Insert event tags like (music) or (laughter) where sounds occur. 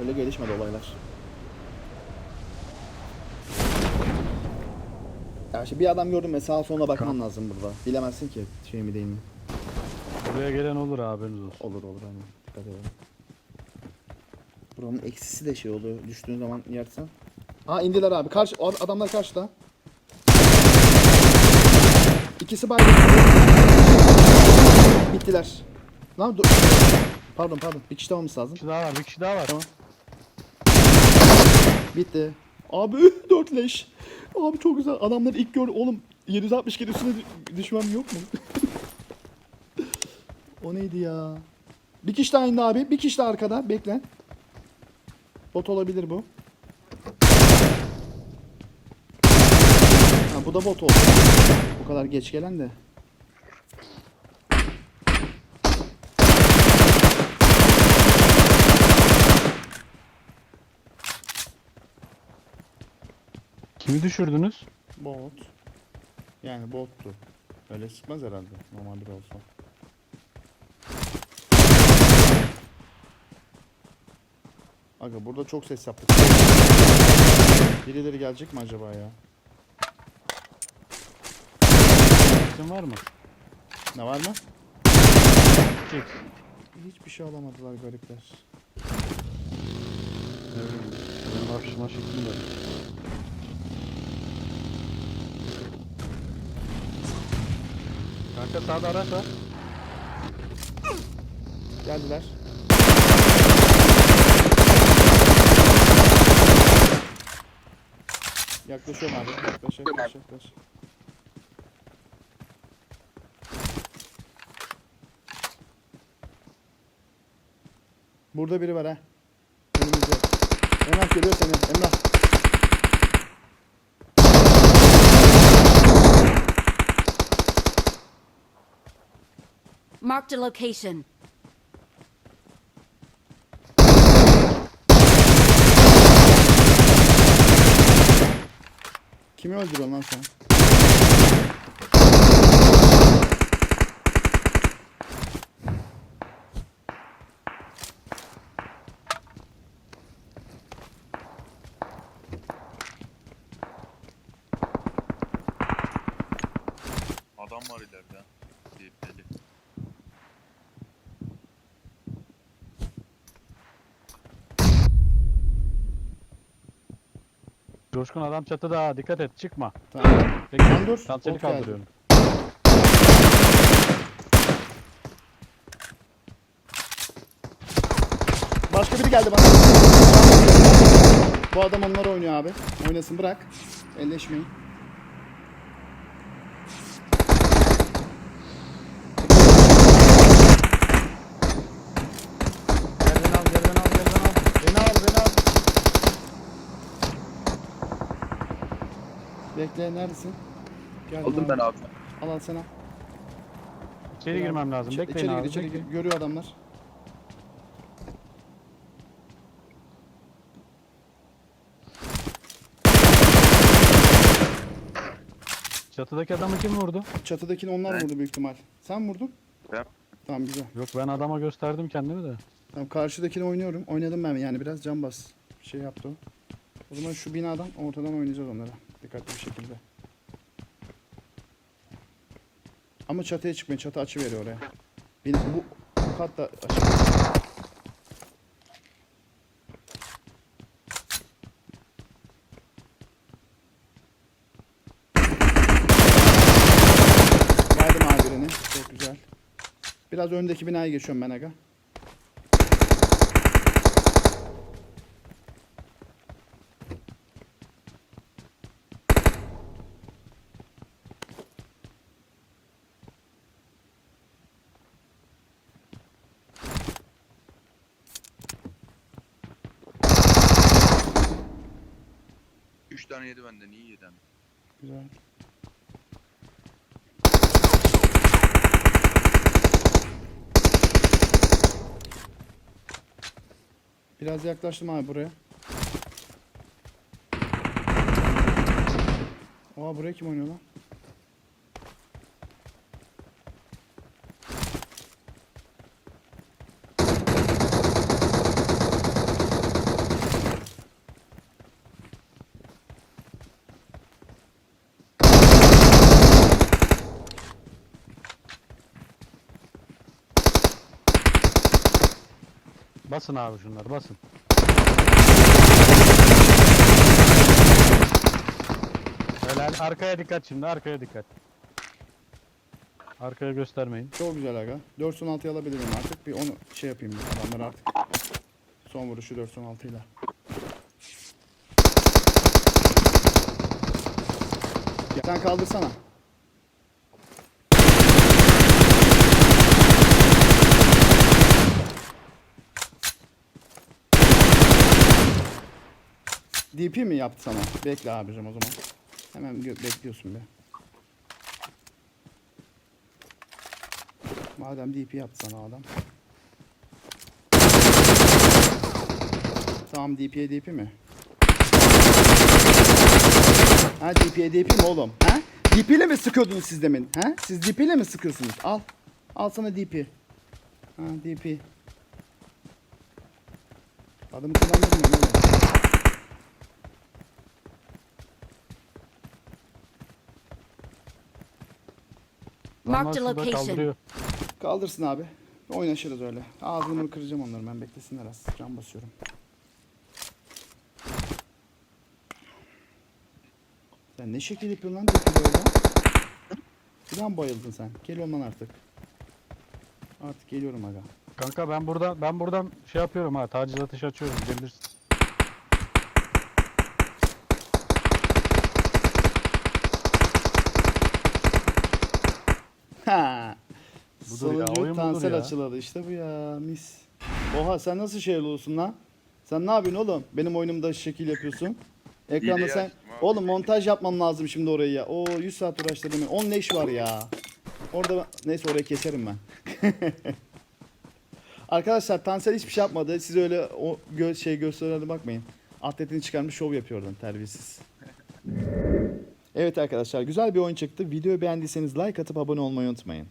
Öyle gelişmedi olaylar. Ya işte bir adam gördüm ve sağa sola bakman lazım burada. Bilemezsin ki şey mi değil mi? Buraya gelen olur haberiniz olsun. Olur olur hani dikkat edelim. Buranın eksisi de şey oluyor. Düştüğün zaman yersen. Aa indiler abi. Karşı adamlar karşıda. İkisi baygın. Bittiler. Lan dur. Pardon pardon. Bir kişi de olması lazım. Bir kişi daha var, bir kişi daha var. Tamam. Bitti. Abi (laughs) 4 leş. Abi çok güzel. Adamlar ilk gör oğlum 760 kere üstüne dü- düşmem yok mu? (laughs) o neydi ya? Bir kişi daha indi abi. Bir kişi daha arkada. Bekle. Bot olabilir bu. Ha, bu da bot oldu. Bu kadar geç gelen de. Kimi düşürdünüz? Bot. Yani bottu. Öyle sıkmaz herhalde. Normal bir olsa. Aga burada çok ses yaptık. Birileri gelecek mi acaba ya? Kim var mı? Ne var mı? Çek. Hiçbir şey alamadılar garipler. Ne bileyim. Benim hafifime şeklim de. Kanka sağda araç var. Geldiler. Yaklaşıyorum abi. Yaklaş yaklaş yaklaş. Burada biri var ha. Önümüzde. Emrah geliyor senin. Emrah. Marked a location. Kimi öldürüyorsun lan sen? Adam var ileride. Coşkun adam çatıda ha, dikkat et çıkma. Tamam. Bekle. Lan dur, Tam seni bot geldi. kaldırıyorum. Başka biri geldi bana. Bu adam onlar oynuyor abi. Oynasın bırak. Elleşmeyin. Gel beni al gel beni al gel beni al. Beni al beni al. Bekle neredesin? Gel Aldım ben abi. Al al sana. İçeri girmem lazım. İçeri, Bekleyin içeri abi. gir, içeri bekleyin. gir. Görüyor adamlar. Çatıdaki adamı kim vurdu? Çatıdakini onlar Ben. vurdu büyük ihtimal. Sen vurdun? Ben. Tamam güzel. Yok ben adama gösterdim kendimi de. Tamam karşıdakini oynuyorum. Oynadım ben yani biraz can bas. Şey yaptı o. O zaman şu binadan ortadan oynayacağız onlara. Dikkatli bir şekilde. Ama çatıya çıkmayın. Çatı açı veriyor oraya. Benim bu, bu kat da açı. Verdim abi. Çok güzel. Biraz öndeki binaya geçiyorum ben aga. Tane yedi benden iyi yedi hem. Güzel. Biraz yaklaştım abi buraya. Aa buraya kim oynuyor lan? Basın abi şunları basın. Helal. Arkaya dikkat şimdi arkaya dikkat. Arkaya göstermeyin. Çok güzel aga. 416'yı alabilirim artık. Bir onu şey yapayım adamlar artık. Son vuruşu 416 ile. Sen kaldırsana. DP mi yaptı sana? Bekle abicim o zaman. Hemen bekliyorsun be. Madem DP yaptı sana adam. Tamam DP'ye DP mi? Ha DP'ye DP mi oğlum? Ha? DP ile mi sıkıyordunuz siz demin? Ha? Siz DP ile mi sıkıyorsunuz? Al. Al sana DP. Ha DP. Adımı kullandırmıyorum oğlum. Marked a şurada location. kaldırıyor. Kaldırsın abi. Oynaşırız öyle. Ağzını kıracağım onları ben beklesinler az. Can basıyorum. Sen ne şekil yapıyorsun lan daha mı bayıldın sen? Geliyorum lan artık. Artık geliyorum aga. Kanka ben burada ben buradan şey yapıyorum ha taciz ateşi açıyorum gelirsin. Budur ya, Sonuncu oyun budur tansel ya. açıladı işte bu ya mis. Oha sen nasıl şey olursun lan? Sen ne yapıyorsun oğlum? Benim oyunumda şekil yapıyorsun. Ekranda Hileyi sen... abi. Oğlum montaj yapmam lazım şimdi orayı ya. Oo 100 saat uğraştırdım. 10 leş var ya. Orada ben- neyse orayı keserim ben. (laughs) Arkadaşlar Tansel hiçbir şey yapmadı. Siz öyle o gö şey gösterene bakmayın. Atletini çıkarmış şov yapıyor oradan terbiyesiz. Evet arkadaşlar güzel bir oyun çıktı. Videoyu beğendiyseniz like atıp abone olmayı unutmayın.